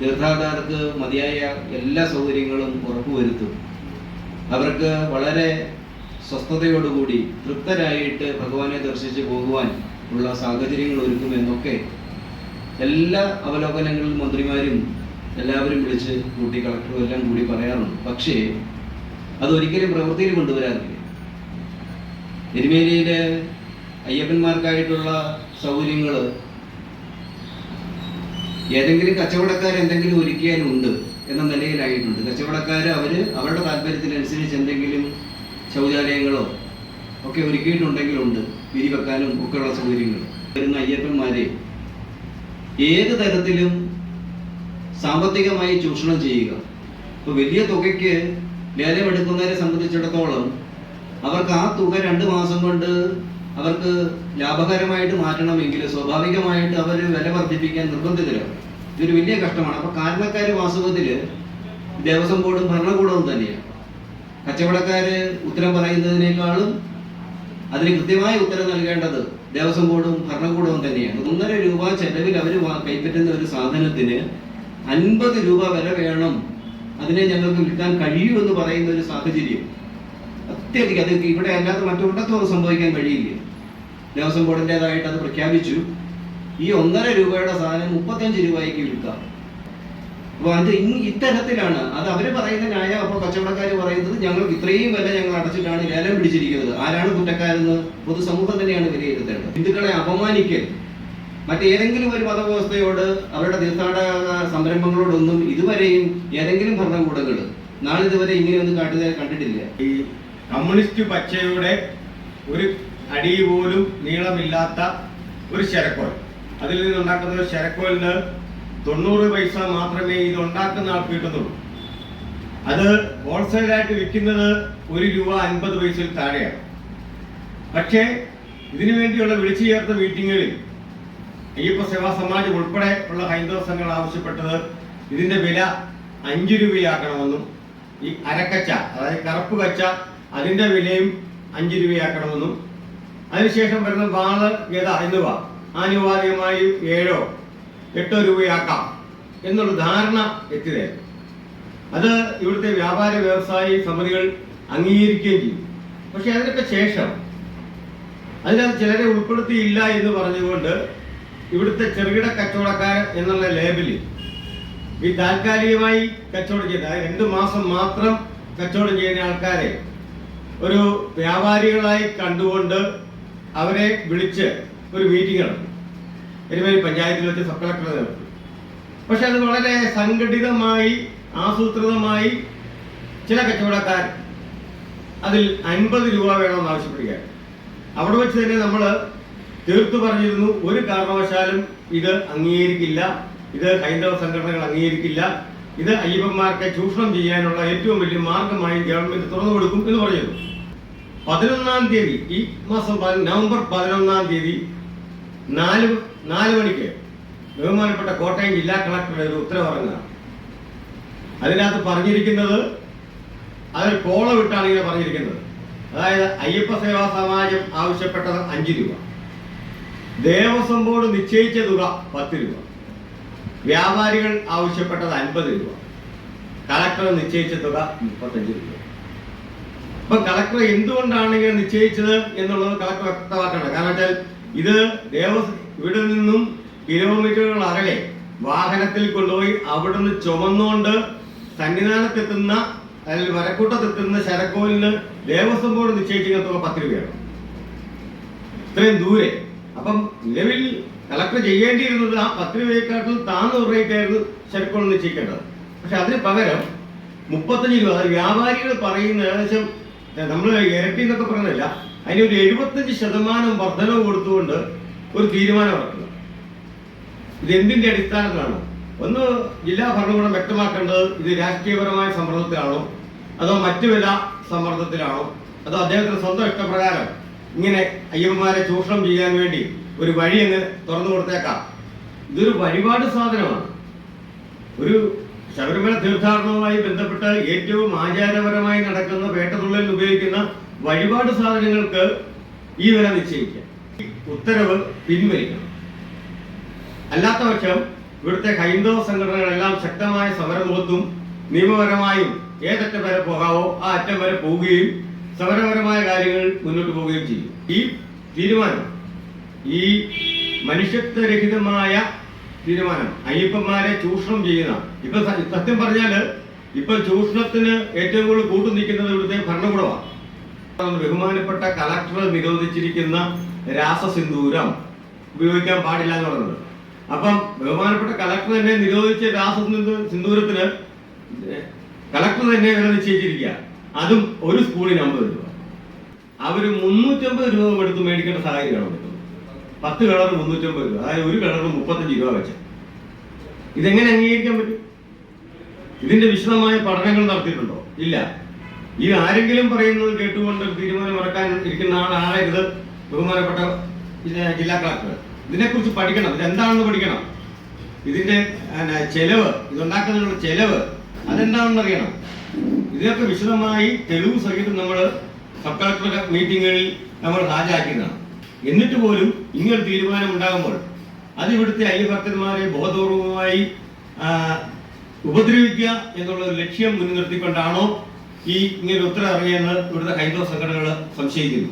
തീർത്ഥാടകർക്ക് മതിയായ എല്ലാ സൗകര്യങ്ങളും ഉറപ്പുവരുത്തും. അവർക്ക് വളരെ സ്വസ്ഥതയോടുകൂടി തൃപ്തരായിട്ട് ഭഗവാനെ ദർശിച്ച് പോകുവാൻ ഉള്ള സാഹചര്യങ്ങൾ ഒരുക്കുമെന്നൊക്കെ എല്ലാ അവലോകനങ്ങളിലും മന്ത്രിമാരും എല്ലാവരും വിളിച്ച് കൂട്ടി കളക്ടറും എല്ലാം കൂടി പറയാറുണ്ട്. പക്ഷേ അതൊരിക്കലും പ്രവൃത്തിയിൽ കൊണ്ടുവരാറില്ല. എരുമേലിയിലെ അയ്യപ്പന്മാർക്കായിട്ടുള്ള സൗകര്യങ്ങൾ ഏതെങ്കിലും കച്ചവടക്കാർ എന്തെങ്കിലും ഒരുക്കിയാലുണ്ട് എന്ന നിലയിലായിട്ടുണ്ട്. കച്ചവടക്കാർ അവർ അവരുടെ താല്പര്യത്തിനനുസരിച്ച് എന്തെങ്കിലും ശൗചാലയങ്ങളോ ഒക്കെ ഒരുക്കിയിട്ടുണ്ടെങ്കിലുണ്ട് വിരി വെക്കാനും ഒക്കെയുള്ള സൗകര്യങ്ങൾ. വരുന്ന അയ്യപ്പന്മാരെ ഏത് തരത്തിലും സാമ്പത്തികമായി ചൂഷണം ചെയ്യുക. ഇപ്പോൾ വലിയ തുകയ്ക്ക് ലേലം എടുക്കുന്നവരെ സംബന്ധിച്ചിടത്തോളം അവർക്ക് ആ തുക രണ്ട് മാസം കൊണ്ട് അവർക്ക് ലാഭകരമായിട്ട് മാറ്റണമെങ്കിൽ സ്വാഭാവികമായിട്ട് അവർ വില വർദ്ധിപ്പിക്കാൻ നിർബന്ധിതരാകും. ഇതൊരു വലിയ കഷ്ടമാണ്. അപ്പൊ കാരണക്കാർ വാസ്തവത്തിൽ ദേവസ്വം ബോർഡും ഭരണകൂടവും തന്നെയാണ്. കച്ചവടക്കാര് ഉത്തരം പറയുന്നതിനേക്കാളും അതിന് കൃത്യമായ ഉത്തരം നൽകേണ്ടത് ദേവസ്വം ബോർഡും ഭരണകൂടവും തന്നെയാണ്. ഒന്നര രൂപ ചെലവിൽ അവർ കൈപ്പറ്റുന്ന ഒരു സാധനത്തിന് അൻപത് രൂപ വില വേണം. അതിനെ ഞങ്ങൾക്ക് വിൽക്കാൻ കഴിയൂ എന്ന് പറയുന്ന ഒരു സാഹചര്യം. അത്യധികം. അത് ഇവിടെ അല്ലാതെ മറ്റൊരിടത്തും അത് സംഭവിക്കാൻ കഴിയില്ല. ദേവസ്വം ബോർഡിന്റെതായിട്ട് അത് പ്രഖ്യാപിച്ചു. ഈ ഒന്നര രൂപയുടെ സാധനം മുപ്പത്തഞ്ച് രൂപയ്ക്ക് വിൽക്കാം. അപ്പൊ അത് ഇത്തരത്തിലാണ്. അത് അവർ പറയുന്ന ന്യായം അപ്പൊ കച്ചവടക്കാർ പറയുന്നത് ഞങ്ങൾക്ക് ഇത്രയും വില ഞങ്ങൾ അടച്ചിട്ടാണ് ലേലം പിടിച്ചിരിക്കുന്നത്. ആരാണ് കുറ്റക്കാരെന്ന് പൊതുസമൂഹം തന്നെയാണ് വിലയിരുത്തേണ്ടത്. ഹിന്ദുക്കളെ അപമാനിക്കൽ. മറ്റേതെങ്കിലും ഒരു മതവ്യവസ്ഥയോട് അവരുടെ തീർത്ഥാടക സംരംഭങ്ങളോടൊന്നും ഇതുവരെയും ഏതെങ്കിലും ഭരണകൂടങ്ങൾ നാളിതുവരെ ഇങ്ങനെയൊന്നും കാട്ടുകാരെ കണ്ടിട്ടില്ല. ഈ കമ്മ്യൂണിസ്റ്റ് പച്ചയുടെ ഒരു അടി പോലും നീളമില്ലാത്ത ഒരു ശരക്കോൽ അതിൽ നിന്നുണ്ടാക്കുന്ന ശരക്കോലിന് തൊണ്ണൂറ് പൈസ മാത്രമേ ഇത് ഉണ്ടാക്കുന്ന ആൾക്ക് കിട്ടുന്നുള്ളൂ. അത് ഹോൾസെയിലായിട്ട് വിൽക്കുന്നത് ഒരു രൂപ അൻപത് പൈസയിൽ താഴെയാണ്. പക്ഷേ ഇതിനു വേണ്ടിയുള്ള വിളിച്ചു ചേർത്ത മീറ്റിങ്ങുകളിൽ അയ്യപ്പ സേവാ സമാജം ഉൾപ്പെടെ ഉള്ള ഹൈന്ദവ സംഘങ്ങൾ ആവശ്യപ്പെട്ടത് ഇതിന്റെ വില അഞ്ചു രൂപയാക്കണമെന്നും ഈ അരക്കച്ച അതായത് കറുപ്പ് കച്ച അതിന്റെ വിലയും അഞ്ചു രൂപയാക്കണമെന്നും അതിനുശേഷം വരുന്ന വാൾ ഗത എന്നിവ ആനുപാതികമായി ഏഴോ എട്ടോ രൂപയാക്കാം എന്നുള്ള ധാരണ എത്തിയതായിരുന്നു അത് ഇവിടുത്തെ വ്യാപാര വ്യവസായി സമിതികൾ അംഗീകരിക്കുകയും ചെയ്യും. പക്ഷെ അതിനൊക്കെ ശേഷം അതിനകത്ത് ചിലരെ ഉൾപ്പെടുത്തിയില്ല എന്ന് പറഞ്ഞുകൊണ്ട് ഇവിടുത്തെ ചെറുകിട കച്ചവടക്കാർ എന്നുള്ള ലേബലിൽ ഈ താൽക്കാലികമായി കച്ചവടം ചെയ്ത രണ്ട് മാസം മാത്രം കച്ചവടം ചെയ്യുന്ന ആൾക്കാരെ ഒരു വ്യാപാരികളായി കണ്ടുകൊണ്ട് അവരെ വിളിച്ച് ഒരു മീറ്റിംഗ് നടത്തി. എരുമേലി പഞ്ചായത്തിൽ വെച്ച് സബ് കളക്ടർ നടത്തി പക്ഷെ അത് വളരെ സംഘടിതമായി ആസൂത്രിതമായി ചില കച്ചവടക്കാർ അതിൽ അൻപത് രൂപ വേണമെന്ന് ആവശ്യപ്പെടുകയാണ് അവിടെ വെച്ച് തന്നെ നമ്മൾ തീർത്തു പറഞ്ഞിരുന്നു ഒരു കാരണവശാലും ഇത് അംഗീകരിക്കില്ല ഇത് ഹൈന്ദവ സംഘടനകൾ അംഗീകരിക്കില്ല ഇത് അയ്യപ്പന്മാർക്ക് ചൂഷണം ചെയ്യാനുള്ള ഏറ്റവും വലിയ മാർഗമായി ഗവൺമെന്റ് തുറന്നു കൊടുക്കും എന്ന് പറഞ്ഞിരുന്നു. പതിനൊന്നാം തീയതി ഈ മാസം നവംബർ പതിനൊന്നാം തീയതി നാല് നാല് മണിക്ക് ബഹുമാനപ്പെട്ട കോട്ടയം ജില്ലാ കളക്ടറുടെ ഒരു ഉത്തരവ് ഇറങ്ങുക അതിനകത്ത് പറഞ്ഞിരിക്കുന്നത് അതിൽ കോളം വിട്ടാണ് ഇങ്ങനെ പറഞ്ഞിരിക്കുന്നത്. അതായത് അയ്യപ്പ സേവാ സമാജം ആവശ്യപ്പെട്ടത് അഞ്ച് രൂപ. ദേവസ്വം ബോർഡ് നിശ്ചയിച്ച തുക പത്ത് രൂപ. വ്യാപാരികൾ ആവശ്യപ്പെട്ടത് അൻപത് രൂപ. കളക്ടർ നിശ്ചയിച്ച തുക മുപ്പത്തഞ്ച് രൂപ. അപ്പൊ കളക്ടർ എന്തുകൊണ്ടാണ് ഇങ്ങനെ നിശ്ചയിച്ചത് എന്നുള്ളത് കളക്ടർ വ്യക്തമാക്കണം. കാരണം വെച്ചാൽ ഇത് ദേവസ് ഇവിടെ നിന്നും കിലോമീറ്ററുകൾ അകലെ വാഹനത്തിൽ കൊണ്ടുപോയി അവിടുന്ന് ചുമന്നുകൊണ്ട് സന്നിധാനത്തെത്തുന്ന അല്ലെങ്കിൽ വരക്കൂട്ടത്തെത്തുന്ന ശരക്കോലിന് ദേവസ്വം ബോർഡ് നിശ്ചയിച്ചിരിക്കുന്ന തുക പത്ത് രൂപയാണ്. ഇത്രയും ദൂരെ. അപ്പം നിലവിൽ കളക്ടർ ചെയ്യേണ്ടിയിരുന്നത് ആ പത്ത് രൂപയെക്കാട്ടിൽ താന്ന് റേറ്റ് ആയിരുന്നു ശരക്കോൾ നിശ്ചയിക്കേണ്ടത്. പക്ഷെ അതിന് പകരം മുപ്പത്തഞ്ച് രൂപ. വ്യാപാരികൾ പറയുന്ന ഏകദേശം നമ്മൾ ഇരട്ടി എന്നൊക്കെ പറയുന്നില്ല അതിന് ഒരു എഴുപത്തഞ്ച് ശതമാനം വർധനവ് കൊടുത്തുകൊണ്ട് ഒരു തീരുമാനം ഇറക്കുക. ഇത് എന്തിന്റെ അടിസ്ഥാനത്തിലാണ്? ഒന്ന് ജില്ലാ ഭരണകൂടം വ്യക്തമാക്കേണ്ടത് ഇത് രാഷ്ട്രീയപരമായ സമ്മർദ്ദത്തിലാണോ? അതോ മറ്റു വില സമ്മർദ്ദത്തിലാണോ? അതോ അദ്ദേഹത്തിന്റെ സ്വന്തം ഇഷ്ടപ്രകാരം ഇങ്ങനെ അയ്യപ്പന്മാരെ ചൂഷണം ചെയ്യാൻ വേണ്ടി ഒരു വഴി അങ്ങ് തുറന്നു കൊടുത്തേക്കാം. ഇതൊരു വഴിപാട് സാധനമാണ്. ഒരു ശബരിമല തീർത്ഥാടനവുമായി ബന്ധപ്പെട്ട് ഏറ്റവും ആചാരപരമായി നടക്കുന്ന വേട്ടതുള്ളലിൽ ഉപയോഗിക്കുന്ന വഴിപാട് സാധനങ്ങൾക്ക് ഈ വില നിശ്ചയിക്കാം. ഉത്തരവ് പിൻവലിക്കണം. അല്ലാത്ത പക്ഷം ഇവിടുത്തെ ഹൈന്ദവ സംഘടനകളെല്ലാം ശക്തമായ സമരമുഖത്തും നിയമപരമായും ഏതറ്റം വരെ പോകാവോ ആ അറ്റം വരെ പോവുകയും സമരപരമായ കാര്യങ്ങൾ മുന്നോട്ട് പോവുകയും ചെയ്യും. ഈ തീരുമാനം ഈ മനുഷ്യത്വരഹിതമായ തീരുമാനം അയ്യപ്പന്മാരെ ചൂഷണം ചെയ്യുന്ന ഇപ്പൊ സത്യം പറഞ്ഞാൽ ഇപ്പൊ ചൂഷണത്തിന് ഏറ്റവും കൂടുതൽ കൂട്ടു നിൽക്കുന്നത് ഇവിടുത്തെ ഭരണകൂടമാണ്. ബഹുമാനപ്പെട്ട കളക്ടർ നിരോധിച്ചിരിക്കുന്ന രാസസിന്ദൂരം ഉപയോഗിക്കാൻ പാടില്ല എന്ന് പറയുന്നത്. അപ്പം ബഹുമാനപ്പെട്ട കളക്ടർ തന്നെ നിരോധിച്ച രാസ സിന്ദൂരത്തിന് കളക്ടർ തന്നെ വില നിശ്ചയിച്ചിരിക്കുക. അതും ഒരു സ്കൂളിന് അമ്പത് രൂപ. അവർ മുന്നൂറ്റമ്പത് രൂപ എടുത്ത് മേടിക്കേണ്ട സാഹചര്യമാണ് വരുന്നത് പത്ത് കളർ മുന്നൂറ്റമ്പത് രൂപ. അതായത് ഒരു കളറിന് മുപ്പത്തഞ്ച് രൂപ വെച്ച്. ഇതെങ്ങനെ അംഗീകരിക്കാൻ പറ്റും? ഇതിന്റെ വിശദമായ പഠനങ്ങൾ നടത്തിയിട്ടുണ്ടോ? ഇല്ല. ഇത് ആരെങ്കിലും പറയുന്നത് കേട്ടുകൊണ്ട് തീരുമാനം ഇറക്കാൻ ഇരിക്കുന്ന ആളാകരുത് ബഹുമാനപ്പെട്ട ജില്ലാ കളക്ടർ. ഇതിനെക്കുറിച്ച് പഠിക്കണം. ഇതെന്താണെന്ന് പഠിക്കണം? ഇതിന്റെ ചെലവ് ഇതുണ്ടാക്കുന്നതിനുള്ള ചെലവ് അതെന്താണെന്ന് അറിയണം. ഇതിനൊക്കെ വിശദമായി തെളിവ് സഹിതം നമ്മൾ സബ് കളക്ടർ മീറ്റിങ്ങുകളിൽ നമ്മൾ ഹാജരാക്കിയതാണ്. എന്നിട്ട് പോലും ഇങ്ങനൊരു തീരുമാനം ഉണ്ടാകുമ്പോൾ അത് ഇവിടുത്തെ അയ്യഭക്തന്മാരെ ബോധപൂർവമായി ഉപദ്രവിക്കുക എന്നുള്ള ലക്ഷ്യം മുൻനിർത്തിക്കൊണ്ടാണോ ഈ ഇങ്ങനെ ഉത്തരം അറിയാമെന്ന് ഇവിടുത്തെ ഹൈന്ദവ സംഘടനകൾ സംശയിക്കുന്നു.